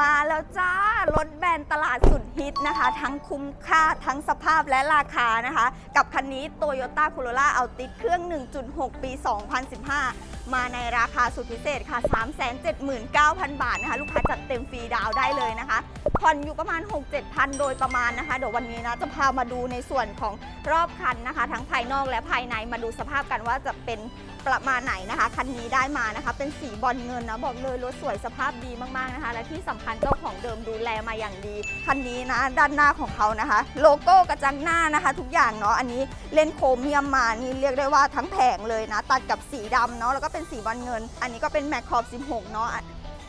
มาแล้วจ้ารถแบรนด์ตลาดสุดฮิตนะคะ ทั้งคุ้มค่าทั้งสภาพและราคานะคะ กับคันนี้ Toyota Corolla Altis เครื่อง 1.6 ปี 2015มาในราคาสุดพิเศษค่ะ 379,000 บาทนะคะ ลูกค้าจัดเต็มฟรีดาวได้เลยนะคะ ผ่อนอยู่ประมาณ 6-7พันโดยประมาณนะคะ เดี๋ยววันนี้นะจะพามาดูในส่วนของรอบคันนะคะ ทั้งภายนอกและภายในมาดูสภาพกันว่าจะเป็นประมาณไหนนะคะ คันนี้ได้มานะคะ เป็นสีบอลเงินนะบอกเลยรถสวยสภาพดีมากๆนะคะ และที่สำคัญเจ้าของเดิมดูแลมาอย่างดี คันนี้นะด้านหน้าของเขานะคะ โลโก้กระจังหน้านะคะ ทุกอย่างเนาะอันนี้เล่นโครเมียมมานี่เรียกได้ว่าทั้งแผงเลยนะ ตัดกับสีดำเนาะแล้วก็เป็นสีบอลเงิน อันนี้ก็เป็นแม็กคอบ 16 เนาะ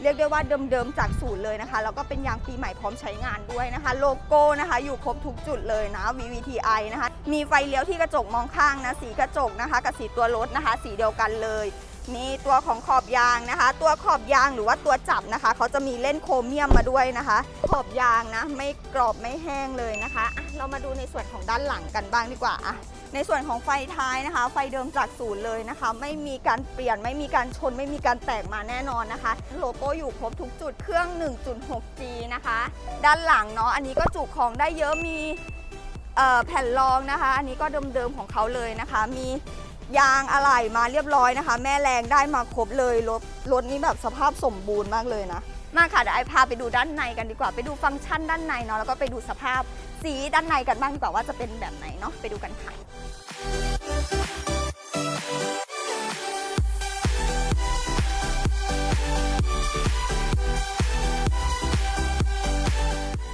เรียกได้ว่าเดิมๆจากศูนย์เลยนะคะ แล้วก็เป็นยางปีใหม่พร้อมใช้งานด้วยนะคะ โลโก้นะคะ อยู่ครบทุกจุดเลยนะ VVTi นะคะ มีไฟเลี้ยวที่กระจกมองข้างนะ สีกระจกนะคะ กับสีตัวรถนะคะ สีเดียวกันเลย มีตัวของขอบยางนะคะ ตัวขอบยางหรือว่าตัวจับนะคะเขาจะมีเล่นโครเมียมมาด้วยนะคะ ขอบยางนะไม่กรอบไม่แห้งเลยนะคะะเรามาดูในส่วนของด้านหลังกันบ้างดีกว่าอะในส่วนของไฟท้ายนะคะ ไฟเดิมจากศูนย์เลยนะคะ ไม่มีการเปลี่ยนไม่มีการชน ไม่มีการแตกมาแน่นอนนะคะ โลโก้อยู่ครบทุกจุดเครื่อง 1.6G นะคะ ด้านหลังเนาะอันนี้ก็จุของได้เยอะมีแผ่นรองนะคะ อันนี้ก็เดิมๆของเขาเลยนะคะ มี ยางอะไหล่มาเรียบร้อยนะคะ แม่แรงได้มาครบเลยรถรถนี้แบบสภาพสมบูรณ์มากเลยนะ มาค่ะเดี๋ยวไอพาไปดูด้านในกันดีกว่า ไปดูฟังก์ชันด้านในเนาะแล้วก็ไปดูสภาพสีด้านในกันบ้างดีกว่าว่าจะเป็นแบบไหนเนาะไปดูกันค่ะ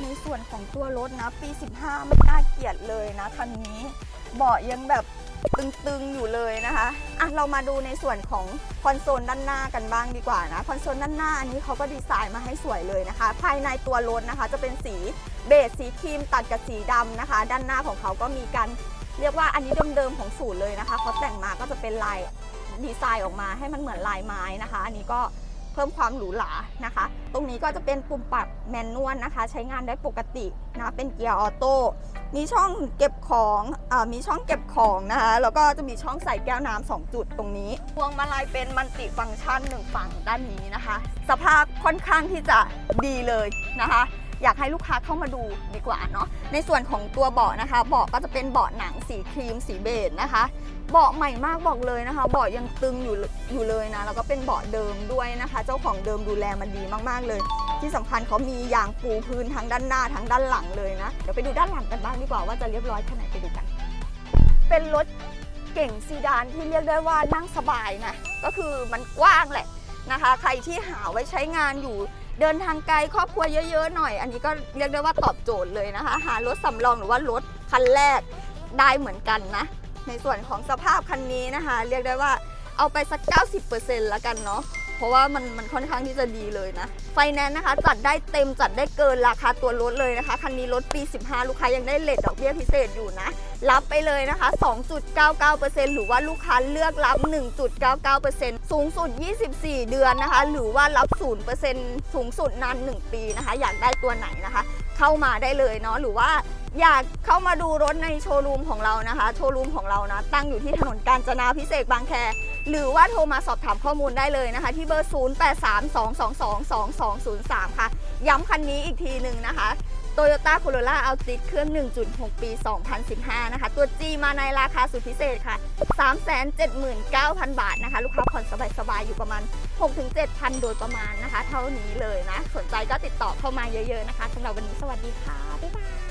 ในส่วนของตัวรถนะ ปี 15 ไม่น่าเกลียดเลยนะคันนี้ เบาะยังแบบ ตึงๆอยู่เลยนะคะอะเรามาดูในส่วนของคอนโซลด้านหน้ากันบ้างดีกว่านะ คอนโซลด้านหน้าอันนี้เขาก็ดีไซน์มาให้สวยเลยนะคะ ภายในตัวรถนะคะ จะเป็นสีเบจสีครีมตัดกับสีดำนะคะ ด้านหน้าของเขาก็มีการเรียกว่าอันนี้เดิมๆของศูนย์เลยนะคะเขาแต่งมาก็จะเป็นลายดีไซน์ออกมาให้มันเหมือนลายไม้นะคะ อันนี้ก็ เพิ่มความหรูหรานะคะ ตรงนี้ก็จะเป็นปุ่มปรับแมนนวลนะคะ ใช้งานได้ปกตินะ เป็นเกียร์ออโต้ มีช่องเก็บของอามีช่องเก็บของนะคะ แล้วก็จะมีช่องใส่แก้วน้ำสองจุดตรงนี้พวงมาลัยเป็นมัลติฟังก์ชันหนึ่งฝั่งด้านนี้นะคะ สภาพค่อนข้างที่จะดีเลยนะคะ อยากให้ลูกค้าเข้ามาดูดีกว่าเนาะในส่วนของตัวเบาะนะคะ เบาะก็จะเป็นเบาะหนังสีครีมสีเบจนะคะ เบาะใหม่มากบอกเลยนะคะ เบาะยังตึงอยู่อยู่เลยนะแล้วก็เป็นเบาะเดิมด้วยนะคะ เจ้าของเดิมดูแลมันดีมากๆเลย ที่สำคัญเขามียางปูพื้นทั้งด้านหน้าทั้งด้านหลังเลยนะเดี๋ยวไปดูด้านหลังกันบ้างดีกว่าว่าจะเรียบร้อยแค่ไหนไปดูกัน เป็นรถเก่งซีดานที่เรียกได้ว่านั่งสบายนะก็คือมันกว้างแหละนะคะ ใครที่หาไว้ใช้งานอยู่ เดินทางไกลครอบครัวเยอะ ๆ หน่อย อันนี้ก็เรียกได้ว่าตอบโจทย์เลยนะคะ หารถสำรองหรือว่ารถคันแรกได้เหมือนกันนะ ในส่วนของสภาพคันนี้นะคะ เรียกได้ว่าเอาไปสัก 90%แล้วกันเนาะ เพราะว่ามันมันค่อนข้างที่จะดีเลยนะ ไฟแนนซ์นะคะ จัดได้เต็มจัดได้เกินราคาตัวรถเลยนะคะ คันนี้รถปี 15 ลูกค้ายังได้เลทดอกเบี้ยพิเศษอยู่นะ รับไปเลยนะคะ 2.99%หรือว่าลูกค้าเลือกรับ 1.99%สูงสุด 24 เดือนนะคะ หรือว่ารับ 0%สูงสุดนาน 1 ปีนะคะ อยากได้ตัวไหนนะคะ เข้ามาได้เลยเนาะหรือว่า อยากเข้ามาดูรถในโชว์รูมของเรานะคะ โชว์รูมของเรานะ ตั้งอยู่ที่ถนนกาญจนาพิเศษบางแค หรือว่าโทรมาสอบถามข้อมูลได้เลยนะคะ ที่เบอร์ 0832222203 ค่ะ ย้ำคันนี้อีกทีหนึ่งนะคะ Toyota Corolla Altis เครื่อง 1.6 ปี 2015 นะคะ ตัว G มาในราคาสุดพิเศษค่ะ 379,000 บาทนะคะ ลูกค้าผ่อนสบายๆ อยู่ประมาณ 6-7,000 โดยประมาณนะคะ เท่านี้เลยนะ สนใจก็ติดต่อเข้ามาเยอะๆนะคะสำหรับวันนี้สวัสดีค่ะ บ๊ายบาย